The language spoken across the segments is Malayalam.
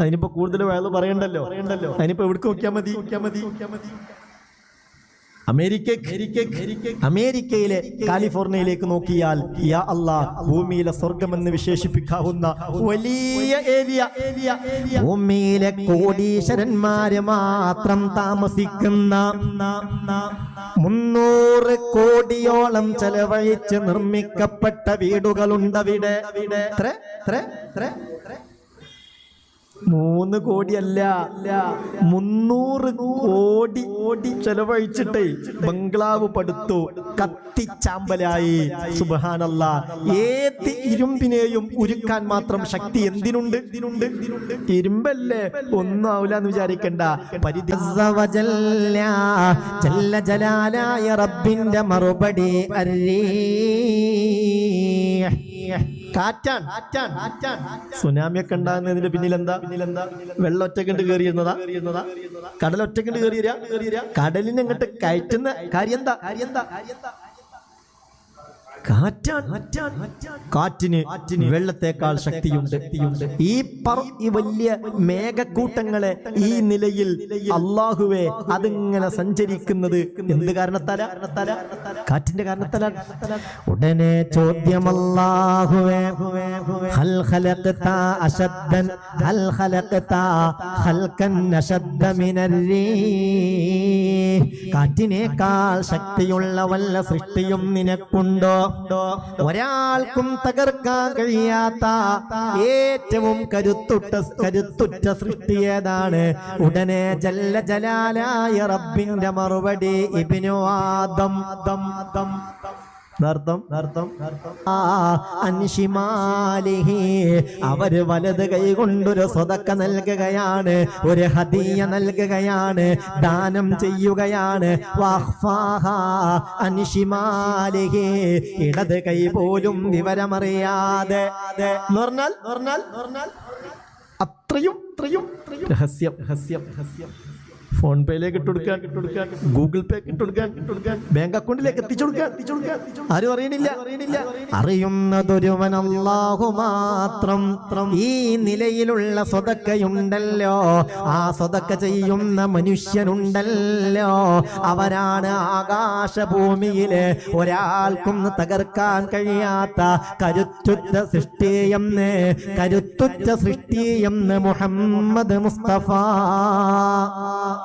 അതിനിപ്പോ കൂടുതൽ വയത് പറയണ്ടല്ലോ. പറയണ്ടല്ലോ. അതിനിപ്പോ എവിടെ നോക്കിയാൽ മതി? നോക്കിയാൽ മതി. നോക്കിയാൽ മതി. അമേരിക്ക അമേരിക്കയിലെ കാലിഫോർണിയയിലേക്ക് നോക്കിയാൽ യാ അല്ലാ ഭൂമിയിലെ സ്വർഗമെന്ന് വിശേഷിപ്പിക്കാവുന്ന വലിയ ഏരിയ. ഭൂമിയിലെ കോടീശ്വരന്മാര് മാത്രം താമസിക്കുന്ന മുന്നൂറ് കോടിയോളം ചെലവഴിച്ച് നിർമ്മിക്കപ്പെട്ട വീടുകളുണ്ടവിടെ എത്ര? എത്ര? എത്ര? എത്ര? മൂന്ന് കോടിയല്ല മുന്നൂറ് കോടി കോടി ചെലവഴിച്ചിട്ടേ ബംഗ്ലാവ് പടുത്തു. കത്തിച്ചാമ്പലായി സുബഹാനല്ല. ഏത് ഇരുമ്പിനെയും ഉരുക്കാൻ മാത്രം ശക്തി എന്തിനുണ്ട്? ഇരുമ്പല്ലേ? ഒന്നും ആവില്ല എന്ന് വിചാരിക്കണ്ട. പരിധി ജല്ല ജലാലായ റബ്ബിന്റെ മറുപടി അരീ. കാറ്റാൻ. സുനാമി ഒക്കെ ഉണ്ടാകുന്നതിന്റെ പിന്നിൽ എന്താ പിന്നിലെന്താ? വെള്ളം ഒറ്റക്കണ്ട് കയറിയിരുന്നതാ? കടൽ ഒറ്റക്കണ്ട് കയറിയ കടലിനെ അങ്ങോട്ട് കയറ്റുന്ന കാര്യം എന്താ കാര്യം എന്താ കാര്യം എന്താ കാറ്റിന് വെള്ളത്തെക്കാൾ ശക്തിയുണ്ട്. ഈ ഈ വലിയ മേഘക്കൂട്ടങ്ങളെ ഈ നിലയിൽ അള്ളാഹുവെ അതിങ്ങനെ സഞ്ചരിക്കുന്നത്. എന്ത് കാരണത്താല? കാറ്റിന്റെ കാരണത്താല ഉടനെ ചോദ്യം അല്ലാഹുവേ ഹൽ ഖലഖത അശദ്ദൻ. ഹൽ ഖലഖത ഖൽകൻ അശദ്ദ മിനർരീഹ് കാറ്റിനേക്കാൾ ശക്തിയുള്ള വല്ല സൃഷ്ടിയും നിനക്കുണ്ടോ? ഒരാൾക്കും തകർക്കാൻ കഴിയാത്ത ഏറ്റവും കരുത്തുറ്റ കരുത്തുറ്റ സൃഷ്ടിയേതാണ് ഉടനെ ജല്ല ജലാലായ റബ്ബിന്റെ മറുപടി ഇബിനു ആദം. ദം ദം അവർ വലത് കൈ കൊണ്ടൊരു സ്വതക്ക നൽകുകയാണ് ഒരു ഹദിയ നൽകുകയാണ് ദാനം ചെയ്യുകയാണ്. ഇടത് കൈ പോലും വിവരമറിയാതെ. അത്രയും അത്രയും. രഹസ്യം രഹസ്യം രഹസ്യം. ഫോൺ പേയിലേക്ക് ഇട്ട് കൊടുക്കാൻ ഗൂഗിൾ പേ ഇട്ട് കൊടുക്കാൻ ബാങ്ക് അക്കൗണ്ടിലേക്ക് എത്തിച്ചു കൊടുക്കാൻ ആരും അറിയണില്ല. അറിയണില്ല അറിയുന്നതൊരുവൻ അള്ളാഹു മാത്രം. ഈ നിലയിലുള്ള സ്വതക്കയുണ്ടല്ലോ. ആ സ്വതക്ക ചെയ്യുന്ന മനുഷ്യനുണ്ടല്ലോ. അവരാണ് ആകാശഭൂമിയിലെ ഒരാൾക്കും തകർക്കാൻ കഴിയാത്ത കരുത്തുറ്റ സൃഷ്ടിയെന്ന് കരുത്തുറ്റ സൃഷ്ടിയെന്ന് മുഹമ്മദ് മുസ്തഫ.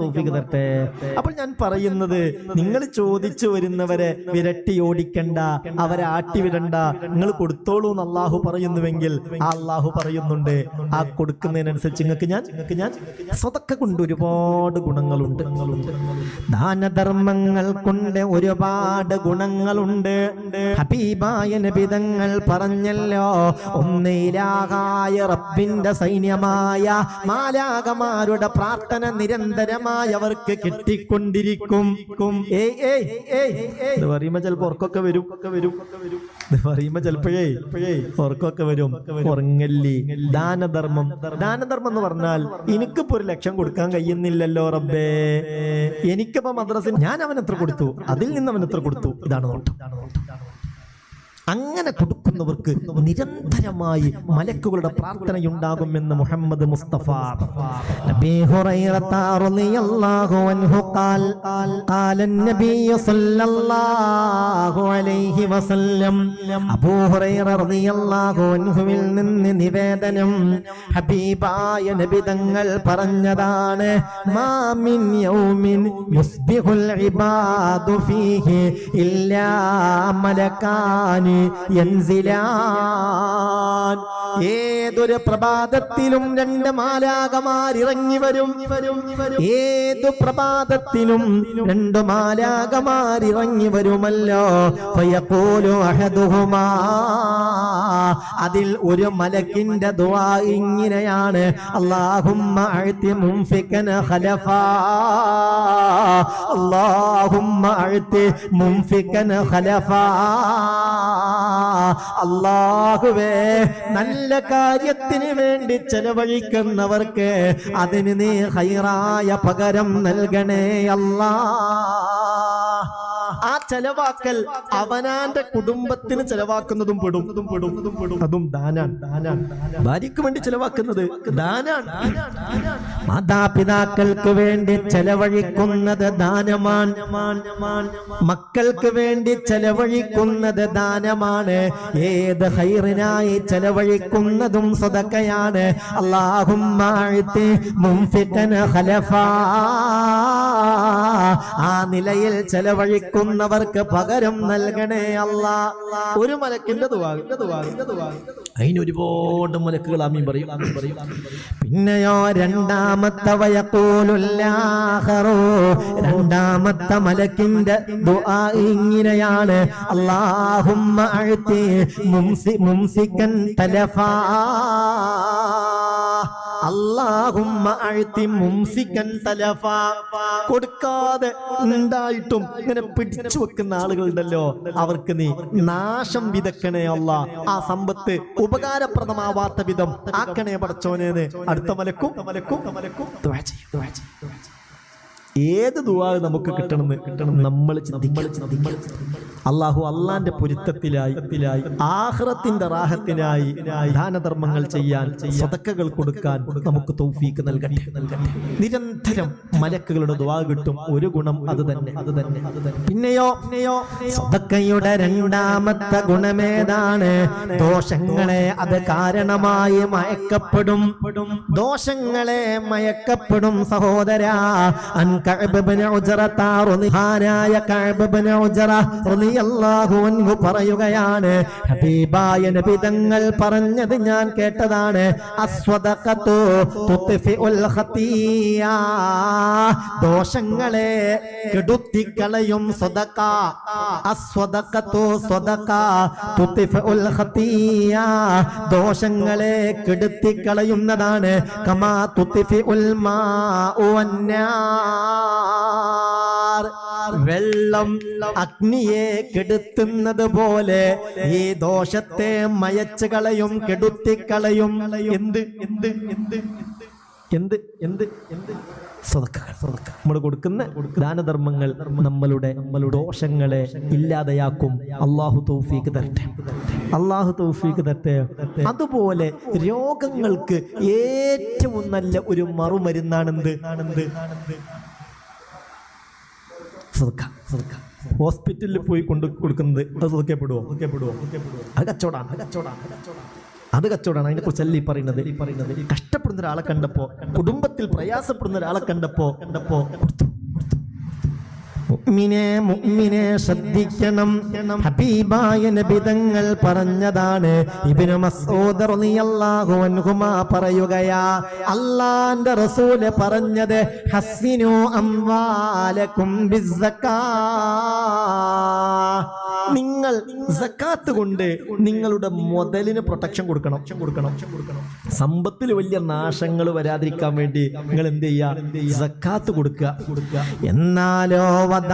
തൗഫീക്ക് തരട്ടെ. അപ്പോൾ ഞാൻ പറയുന്നത് നിങ്ങൾ ചോദിച്ചു വരുന്നവരെ വിരട്ടി ഓടിക്കണ്ട അവരെ ആട്ടിവിടണ്ട. നിങ്ങൾ കൊടുത്തോളൂ എന്ന് അള്ളാഹു പറയുന്നുവെങ്കിൽ ആ അള്ളാഹു പറയുന്നുണ്ട്. ആ കൊടുക്കുന്നതിനനുസരിച്ച് നിങ്ങൾക്ക് ഞാൻ നിങ്ങൾക്ക് ഞാൻ സ്വതൊക്കെ കൊണ്ട് ഒരുപാട് ഗുണങ്ങളുണ്ട്. ദാനധർമ്മങ്ങൾ കൊണ്ട് ഒരുപാട് ഗുണങ്ങളുണ്ട്. ഹബീബായ നബിതങ്ങൾ പറഞ്ഞല്ലോ ഒന്നിലാകായ റബ്ബിന്റെ സൈന്യമായ മാലാകമാരുടെ പ്രാർത്ഥന നിരന്തരമായി അവർക്ക് കിട്ടിക്കൊണ്ടിരിക്കും ഇത് പറയുമ്പോ ചിലപ്പോ ഉറക്കൊക്കെ വരും. ഒക്കെ വരും. ഒക്കെ വരും ഇത് പറയുമ്പോ ചിലപ്പോഴേ ഉറക്കൊക്കെ വരും. ഉറങ്ങല്ലി. ദാനധർമ്മം. ദാനധർമ്മം എന്ന് പറഞ്ഞാൽ എനിക്കിപ്പോ ഒരു ലക്ഷം കൊടുക്കാൻ കഴിയുന്നില്ലല്ലോ റബ്ബേ. എനിക്കിപ്പോ മദ്രസിൽ ഞാൻ അവൻ എത്ര കൊടുത്തു. അതിൽ നിന്ന് അവൻ എത്ര കൊടുത്തു. ഇതാണ് നോട്ടം. അങ്ങനെ കൊടുക്കുന്നവർക്ക് നിരന്തരമായി മലക്കുകളുടെ പ്രാർത്ഥനയുണ്ടാകുമെന്ന് മുഹമ്മദ് മുസ്തഫ. നിന്ന് നിവേദനം. ഹബീബായ നബിതങ്ങൾ പറഞ്ഞതാണ് മാമിൻ യൗമിൻ ഇബാദു ഫീഹി ഇല്ലാ ഏതൊരു പ്രഭാതത്തിലും രണ്ട് മാലാകമാരിറങ്ങി വരും. ഏതു പ്രഭാതത്തിലും രണ്ട് മാലാകമാരിറങ്ങി വരുമല്ലോ. ഫയഖൂലു അഹദുഹുമാ. അതിൽ ഒരു മലക്കിന്റെ ദുആ ഇങ്ങനെയാണ്. അല്ലാഹുമ്മ അഅതി മുൻഫികന ഖലഫാ. അല്ലാഹുമ്മ അഅതി മുൻഫികന ഖലഫാ. അല്ലാഹുവേ നല്ല കാര്യത്തിന് വേണ്ടി ചെലവഴിക്കുന്നവർക്ക് അതിന് നീ ഹൈറായ പകരം നൽകണേ അല്ലാ. ആ ചെലവാക്കൽ അവനാന്റെ കുടുംബത്തിന് ചെലവാക്കുന്നതും പെടും. അതും ദാനാണ് ദാനാണ് ഭാര്യക്ക് വേണ്ടി ചെലവാക്കുന്നത് ദാനാണ് മാതാപിതാക്കൾക്ക് വേണ്ടി ചെലവഴിക്കുന്നത് ദാനമാണ്. മക്കൾക്ക് വേണ്ടി ചെലവഴിക്കുന്നത് ദാനമാണ്. ഏത് ഹൈറിനായി ചെലവഴിക്കുന്നതും സ്വതക്കയാണ്. അള്ളാഹും മുംഫിക്കന് ഖലഫാ. ആ നിലയിൽ ചെലവഴിക്കുന്നവർക്ക് പകരം നൽകണേ അല്ല. ഒരു മലക്കിന്റെ അതിനൊരുപാട് അതിന് ഒരുപാട് മലക്കുകൾ ആമീൻ പറയും പറയും. പിന്നെയോ രണ്ടാമത്തെ വയക്കോലുല്ലാഹറോ രണ്ടാമത്തെ മലക്കിന്റെ ദുആ ഇങ്ങനെയാണ്. അല്ലാഹുമ്മ അഴുത്തി മുംസി മുംസിക്കൻ തലഫാ. അല്ലാഹുമ്മ അഴുത്തി മുംസിക്കൻ തലഫ. കൊടുക്കാതെ ഉണ്ടായിട്ടും ഇങ്ങനെ പിടിച്ചു വെക്കുന്ന ആളുകളുണ്ടല്ലോ. അവർക്ക് നീ നാശം വിതക്കണേ അല്ല. ആ സമ്പത്ത് ഉപകാരപ്രദമാവാത്ത വിധം ആക്കണേ പടച്ചോനേന്ന്. അടുത്ത മലക്കും മലക്കും മലക്കും ദുആ ചെയ്യും, ദുആ ചെയ്യും, ദുആ ചെയ്യും. ഏത് ദുവാ നമുക്ക് കിട്ടണമെന്ന് കിട്ടണം നമ്മൾ അള്ളാഹു അള്ളാന്റെ പൊരുത്തത്തിലായി ആഹ്റത്തിന്റെ റാഹത്തിനായി ദാനധർമ്മങ്ങൾ ചെയ്യാൻ സ്വതക്കകൾ കൊടുക്കാൻ നമുക്ക് തൗഫീക്ക് നൽകട്ടെ. നിരന്തരം മലക്കുകളുടെ ദുവാ കിട്ടും. ഒരു ഗുണം അത് തന്നെ. അത് തന്നെ. അത് തന്നെ. പിന്നെയോ? പിന്നെയോ? സ്വതക്കയുടെ രണ്ടാമത്തെ ഗുണമേതാണ്? ദോഷങ്ങളെ അത് കാരണമായി മയക്കപ്പെടും. ദോഷങ്ങളെ മയക്കപ്പെടും സഹോദര. പറയുകയാണ് ഹബീബായ നബി തങ്ങൾ പറഞ്ഞത് ഞാൻ കേട്ടതാണ് ദോഷങ്ങളെ കെടുത്തിക്കളയും ദോഷങ്ങളെ കെടുത്തിക്കളയുന്നതാണ് കമാ തുത്തിഫി ഉൽമാ വെള്ളം അഗ്നിയെ കെടുത്തുന്നത് പോലെ ഈ ദോഷത്തെ മയച്ചു കളയും കെടുത്തിക്കളയും എന്ത്? എന്ത്? എന്ത്? എന്ത്? എന്ത്? എന്ത്? നമ്മൾ കൊടുക്കുന്ന ദാനധർമ്മങ്ങൾ നമ്മളുടെ നമ്മളുടെ ദോഷങ്ങളെ ഇല്ലാതെയാക്കും. അള്ളാഹു തൗഫീക്ക് തരട്ടെ. അള്ളാഹു തൗഫീക്ക് തരട്ടെ. അതുപോലെ രോഗങ്ങൾക്ക് ഏറ്റവും നല്ല ഒരു മറുമരുന്നാണെന്ത്? ആണെന്ത് സദക്ക, സദക്ക. ഹോസ്പിറ്റലിൽ പോയി കൊണ്ട് കൊടുക്കുന്നത് അത് സുഖപ്പെടുവോ സുഖപ്പെടുവോ അത് കച്ചവടാണ് അത് കച്ചവടാണ് അത് കച്ചവടാണ്. അത് കച്ചവടാണ്. അതിനെ കുറിച്ചല്ല ഈ പറയുന്നത്? പറയുന്നത്? കഷ്ടപ്പെടുന്ന ഒരാളെ കണ്ടപ്പോ കുടുംബത്തിൽ പ്രയാസപ്പെടുന്ന ഒരാളെ കണ്ടപ്പോ കണ്ടപ്പോ കൊടുത്തു. മുഅ്മിനെ മുഅ്മിനെ ശ്രദ്ധിക്കണം. ഹബീബായ നബിതങ്ങൾ പറഞ്ഞതാണ് ഇബ്നു മസ്ഊദ് റളിയല്ലാഹു അൻഹുമ പറയുകയാ അള്ളാന്റെ റസൂൽ പറഞ്ഞത് ഹസ്സിനു അംവാലക്കും ബിസ്സക്കാ. നിങ്ങൾ സക്കാത്ത് കൊണ്ട് നിങ്ങളുടെ മുതലിന് പ്രൊട്ടക്ഷൻ കൊടുക്കണം. കൊടുക്കണം സമ്പത്തിൽ വലിയ നാശങ്ങൾ വരാതിരിക്കാൻ വേണ്ടി നിങ്ങൾ എന്ത് ചെയ്യുക? സക്കാത്ത് കൊടുക്കുക. കൊടുക്കുക എന്നാലോ ബിസ്വദക.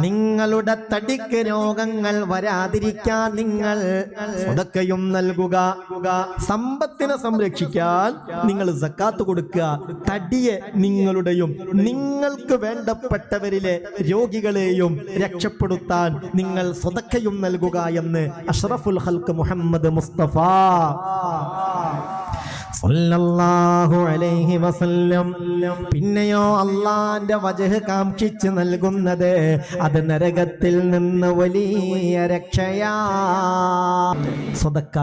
നിങ്ങളുടെ തടിക്ക് രോഗങ്ങൾ വരാതിരിക്കാൻ നിങ്ങൾ സ്വതക്കയും നൽകുക. സമ്പത്തിനെ സംരക്ഷിക്കാൻ നിങ്ങൾ സക്കാത്ത് കൊടുക്കുക. തടിയെ നിങ്ങളുടെയും നിങ്ങൾക്ക് വേണ്ടപ്പെട്ടവരിലെ രോഗികളെയും രക്ഷപ്പെടുത്താൻ നിങ്ങൾ സ്വതക്കയും നൽകുക എന്ന് അഷ്റഫുൽ ഹൽക്ക് മുഹമ്മദ് മുസ്തഫ. പിന്നെയോ അള്ളാന്റെ വജഹ് കാക്ഷിച്ച് നൽകുന്നത് അത് നരകത്തിൽ നിന്ന് വലിയ രക്ഷയാ. സ്വതക്ക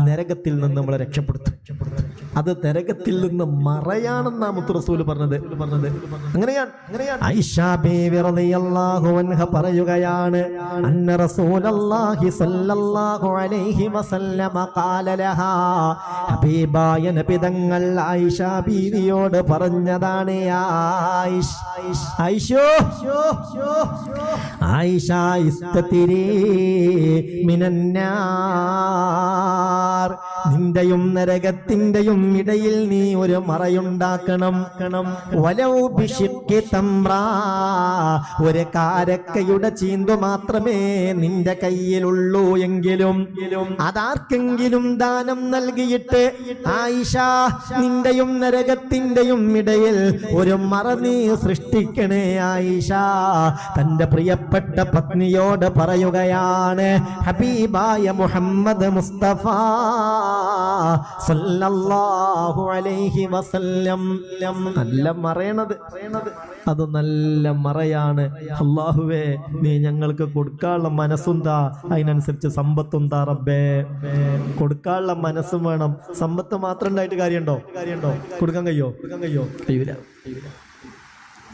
നരകത്തിൽ നിന്ന് നമ്മളെ രക്ഷപ്പെടുത്തും. അത് നരകത്തിൽ നിന്ന് മറയാണെന്നാ മുത്തുറസൂൽ പറഞ്ഞത് പറഞ്ഞത്. അങ്ങനെയാണ്. അങ്ങനെയാണ് റളിയല്ലാഹു അൻഹ പറയുകയാണ് അന്ന അലൈഹി വസല്ലമ ഖാല ലഹാ. ആയിഷ പറഞ്ഞതാണ് ആയിഷോ ആയിഷ ഇസ്തതിരി മിനന്നാർ. നിന്റെയും നരകത്തിന്റെയും ഇടയിൽ നീ ഒരു മറയുണ്ടാക്കണം. ഒരു കാരക്കയുടെ ചീന്തു മാത്രമേ നിന്റെ കയ്യിലുള്ളൂ എങ്കിലും. അതാർക്കെങ്കിലും ദാനം നൽകിയിട്ട് ആയിഷ നിന്റെയും നരകത്തിന്റെയും ഇടയിൽ ഒരു മറ നീ സൃഷ്ടിക്കണേ ആയിഷ തന്റെ പ്രിയപ്പെട്ട പത്നിയോട് പറയുകയാണ്. ഹബീബായ മുഹമ്മദ് മുസ്തഫ സല്ലല്ലാഹു അലൈഹി വസല്ലം. നല്ല മറയണത്. അത് നല്ല മറയാണ്. അള്ളാഹുവേ നീ ഞങ്ങൾക്ക് കൊടുക്കാനുള്ള മനസ്സുണ്ടാ അതിനനുസരിച്ച് സമ്പത്തും താ റബ്ബേ. കൊടുക്കാനുള്ള മനസ്സും വേണം. സമ്പത്ത് മാത്രം ഉണ്ടായിട്ട് കാര്യമുണ്ടോ കാര്യമുണ്ടോ കൊടുക്കാൻ കഴിയോ? കൊടുക്കാൻ കഴിയോ? കഴിയൂല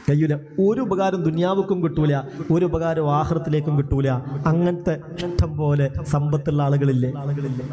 കഴിയൂല ഒരു ഉപകാരം ദുനിയാവുക്കും കിട്ടൂല. ഒരു ഉപകാരം ആഹൃത്തിലേക്കും കിട്ടൂല. അങ്ങനത്തെ ഇഷ്ടം പോലെ സമ്പത്തുള്ള ആളുകളില്ലേ ആളുകളില്ലേ?